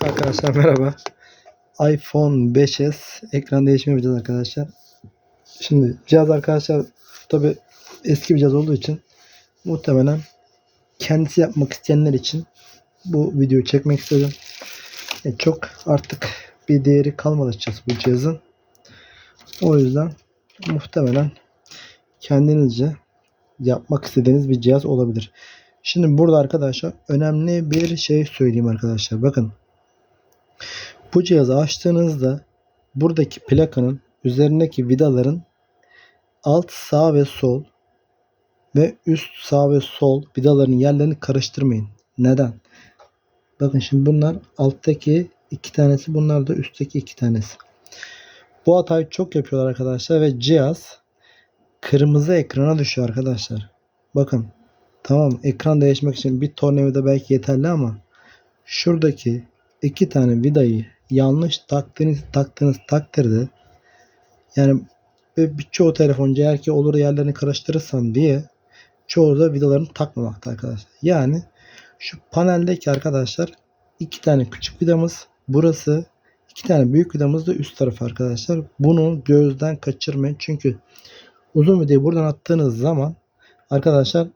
Arkadaşlar merhaba. iPhone 5s ekran değişimi yapacağız arkadaşlar. Şimdi cihaz arkadaşlar tabi eski bir cihaz olduğu için muhtemelen kendisi yapmak isteyenler için bu videoyu çekmek istedim. E, çok artık bir değeri kalmadı açıkçası bu cihazın. O yüzden muhtemelen kendinizce yapmak istediğiniz bir cihaz olabilir. Şimdi burada arkadaşlar önemli bir şey söyleyeyim arkadaşlar. Bakın bu cihazı açtığınızda buradaki plakanın üzerindeki vidaların alt sağ ve sol ve üst sağ ve sol vidaların yerlerini karıştırmayın. Neden? Bakın şimdi bunlar alttaki iki tanesi bunlar da üstteki iki tanesi. Bu hatayı çok yapıyorlar arkadaşlar ve cihaz kırmızı ekrana düşüyor arkadaşlar. Bakın tamam ekran değişmek için bir tornavida belki yeterli ama şuradaki iki tane vidayı yanlış taktığınız taktığınız takdirde yani birçoğu telefoncu eğer ki olur yerlerini karıştırırsan diye çoğu da vidalarını takmamakta arkadaşlar. Yani şu paneldeki arkadaşlar iki tane küçük vidamız burası iki tane büyük vidamız da üst taraf arkadaşlar. Bunu gözden kaçırmayın çünkü uzun vidayı buradan attığınız zaman arkadaşlar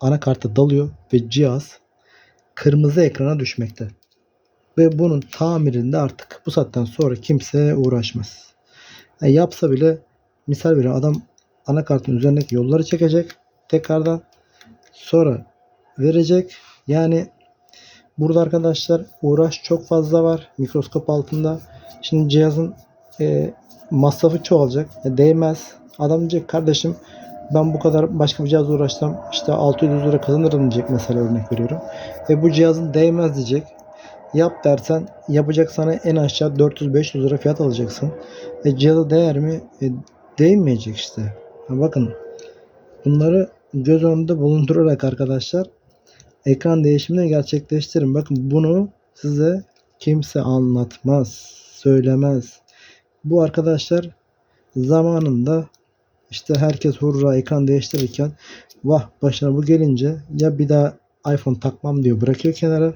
anakarta dalıyor ve cihaz kırmızı ekrana düşmekte. Ve bunun tamirinde artık bu saatten sonra kimse uğraşmaz. Yani yapsa bile misal veriyorum adam anakartın üzerindeki yolları çekecek tekrardan sonra verecek. Yani burada arkadaşlar uğraş çok fazla var mikroskop altında. Şimdi cihazın e, masrafı çoğalacak. E, değmez. Adam diyecek kardeşim ben bu kadar başka bir cihazla uğraşsam işte 600 lira kazanırım diyecek mesela örnek veriyorum. Ve bu cihazın değmez diyecek. Yap dersen yapacak sana en aşağı 400-500 lira fiyat alacaksın. E cihaza değer mi? E, değmeyecek işte. Ha, bakın bunları göz önünde bulundurarak arkadaşlar ekran değişimini gerçekleştirin. Bakın bunu size kimse anlatmaz, söylemez. Bu arkadaşlar zamanında işte herkes hurra ekran değiştirirken vah başına bu gelince ya bir daha iPhone takmam diyor bırakıyor kenara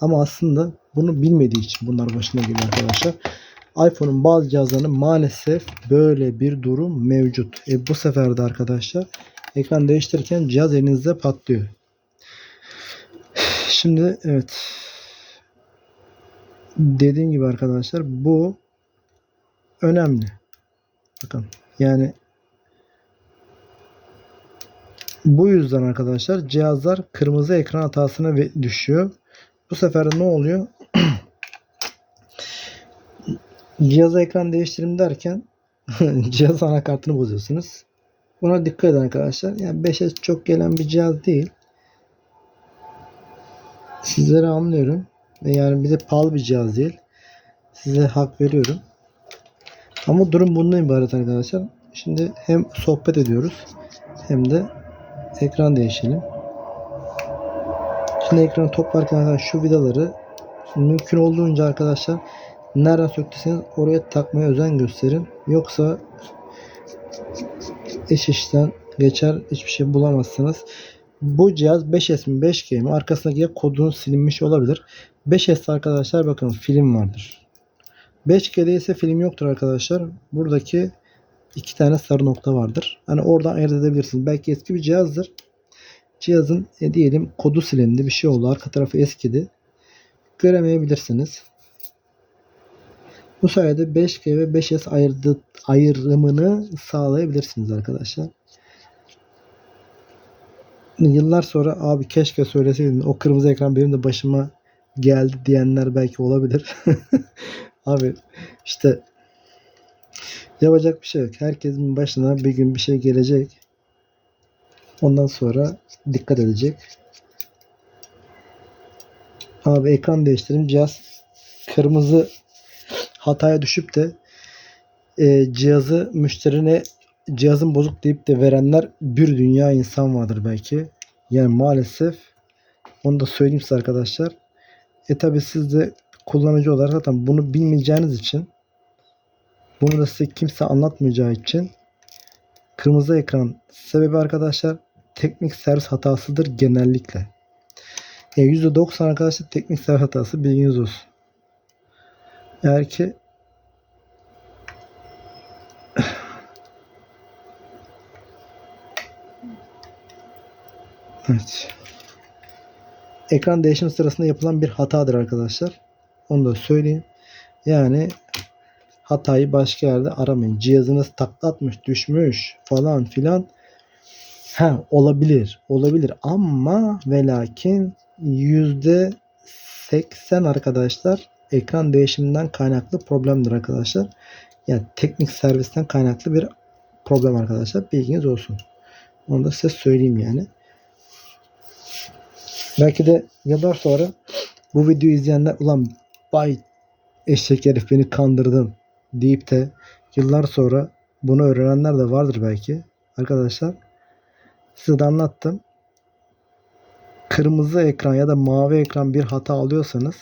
ama aslında bunu bilmediği için bunlar başına geliyor arkadaşlar. iPhone'un bazı cihazlarının maalesef böyle bir durum mevcut. E bu sefer de arkadaşlar ekran değiştirirken cihaz elinizde patlıyor. Şimdi evet dediğim gibi arkadaşlar bu önemli. Bakın yani bu yüzden arkadaşlar cihazlar kırmızı ekran hatasına düşüyor. Bu sefer ne oluyor? Cihaza ekran değiştirim derken cihaz anakartını bozuyorsunuz. Buna dikkat edin arkadaşlar. Yani 5S çok gelen bir cihaz değil. Sizleri anlıyorum. Yani bir de pahalı bir cihaz değil. Size hak veriyorum. Ama durum bundan ibaret arkadaşlar. Şimdi hem sohbet ediyoruz hem de ekran değişelim. Şimdi ekranı toplarken şu vidaları mümkün olduğunca arkadaşlar nereden söktüyseniz oraya takmaya özen gösterin. Yoksa iş işten geçer hiçbir şey bulamazsınız. Bu cihaz 5S mi 5G mi arkasındaki kodunun silinmiş olabilir. 5S arkadaşlar bakın film vardır. 5G'de ise film yoktur arkadaşlar. Buradaki iki tane sarı nokta vardır. Hani oradan ayırt edebilirsiniz. Belki eski bir cihazdır. Cihazın e, diyelim kodu silindi bir şey oldu. Arka tarafı eskidi. Göremeyebilirsiniz. Bu sayede 5G ve 5S ayırdı, ayrımını sağlayabilirsiniz arkadaşlar. Yıllar sonra abi keşke söyleseydin o kırmızı ekran benim de başıma geldi diyenler belki olabilir. abi işte yapacak bir şey yok. Herkesin başına bir gün bir şey gelecek. Ondan sonra dikkat edecek. Abi ekran değiştirim cihaz kırmızı hataya düşüp de e, cihazı müşterine cihazın bozuk deyip de verenler bir dünya insan vardır belki. Yani maalesef onu da söyleyeyim size arkadaşlar. E tabi siz de kullanıcı olarak zaten bunu bilmeyeceğiniz için bunu da size kimse anlatmayacağı için kırmızı ekran sebebi arkadaşlar teknik servis hatasıdır genellikle. E, %90 arkadaşlar teknik servis hatası bilginiz olsun. Eğer ki Evet. Ekran değişim sırasında yapılan bir hatadır arkadaşlar. Onu da söyleyeyim. Yani hatayı başka yerde aramayın. Cihazınız taklatmış, düşmüş falan filan. Ha olabilir. Olabilir ama ve lakin yüzde 80 arkadaşlar ekran değişiminden kaynaklı problemdir arkadaşlar. Yani teknik servisten kaynaklı bir problem arkadaşlar. Bilginiz olsun. Onu da size söyleyeyim yani. Belki de yıllar sonra bu videoyu izleyenler ulan bay eşek herif beni kandırdın deyip de yıllar sonra bunu öğrenenler de vardır belki. Arkadaşlar size de anlattım. Kırmızı ekran ya da mavi ekran bir hata alıyorsanız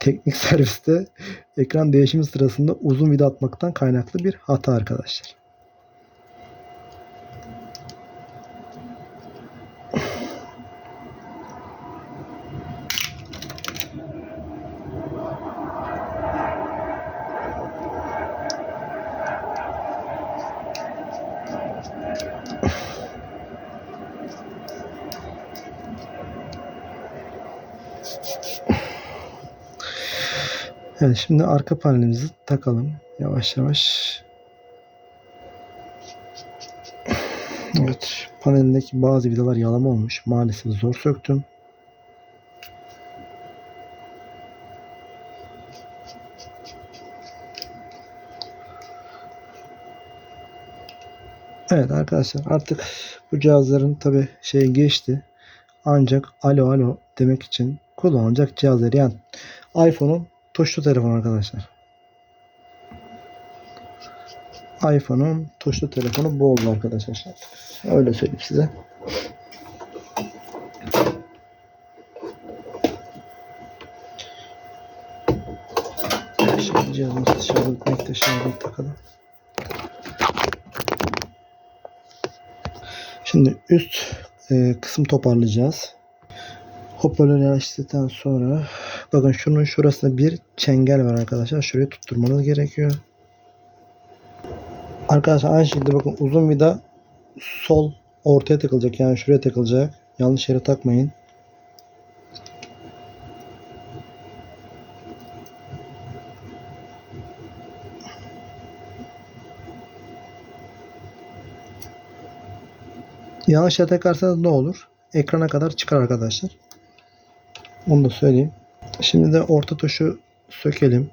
teknik serviste ekran değişimi sırasında uzun vida atmaktan kaynaklı bir hata arkadaşlar. Evet şimdi arka panelimizi takalım yavaş yavaş. Evet panelindeki bazı vidalar yalama olmuş. Maalesef zor söktüm. Evet arkadaşlar artık bu cihazların tabi şey geçti. Ancak alo alo demek için kullanılacak cihazları yani iPhone'un tuşlu telefon arkadaşlar. iPhone'un tuşlu telefonu bu oldu arkadaşlar. Öyle söyleyeyim size. Şimdi cihazımızı şarj etmekte şarjı takalım. Şimdi üst e, kısım toparlayacağız. Hoparlörü yerleştirdikten sonra bakın şunun şurasında bir çengel var arkadaşlar. Şuraya tutturmanız gerekiyor. Arkadaşlar aynı şekilde bakın uzun vida sol ortaya takılacak. Yani şuraya takılacak. Yanlış yere takmayın. Yanlış yere takarsanız ne olur? Ekrana kadar çıkar arkadaşlar. Onu da söyleyeyim. Şimdi de orta tuşu sökelim.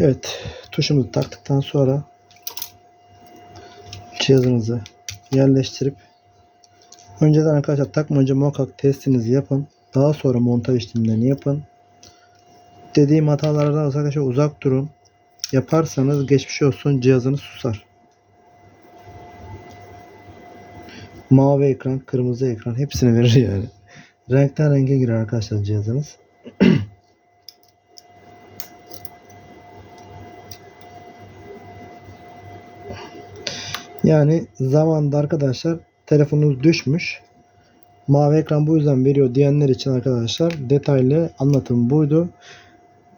Evet, tuşumuzu taktıktan sonra cihazınızı yerleştirip önceden arkadaşlar takmadan önce muhakkak testinizi yapın. Daha sonra montaj işlemlerini yapın. Dediğim hatalardan arkadaşlar uzak durun. Yaparsanız geçmiş olsun cihazınız susar. Mavi ekran, kırmızı ekran hepsini verir yani. Renkten renge girer arkadaşlar cihazınız. Yani zamanda arkadaşlar telefonunuz düşmüş. Mavi ekran bu yüzden veriyor diyenler için arkadaşlar detaylı anlatım buydu.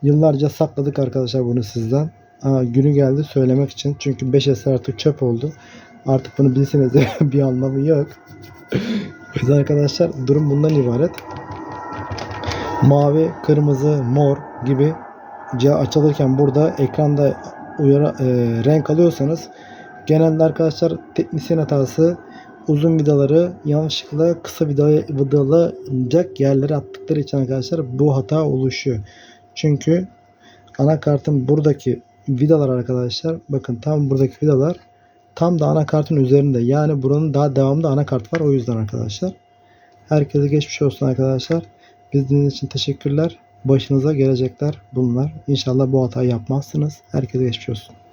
Yıllarca sakladık arkadaşlar bunu sizden. Aa, günü geldi söylemek için. Çünkü 5S artık çöp oldu. Artık bunu bilseniz bir anlamı yok. yüzden arkadaşlar durum bundan ibaret. Mavi, kırmızı, mor gibi açılırken burada ekranda uyarı e, renk alıyorsanız Genelde arkadaşlar teknisyen hatası uzun vidaları yanlışlıkla kısa vidaya vidalanacak yerlere attıkları için arkadaşlar bu hata oluşuyor. Çünkü anakartın buradaki vidalar arkadaşlar bakın tam buradaki vidalar tam da anakartın üzerinde. Yani buranın daha devamında anakart var o yüzden arkadaşlar. Herkese geçmiş olsun arkadaşlar. Bizden için teşekkürler. Başınıza gelecekler bunlar. İnşallah bu hatayı yapmazsınız. Herkese geçmiş olsun.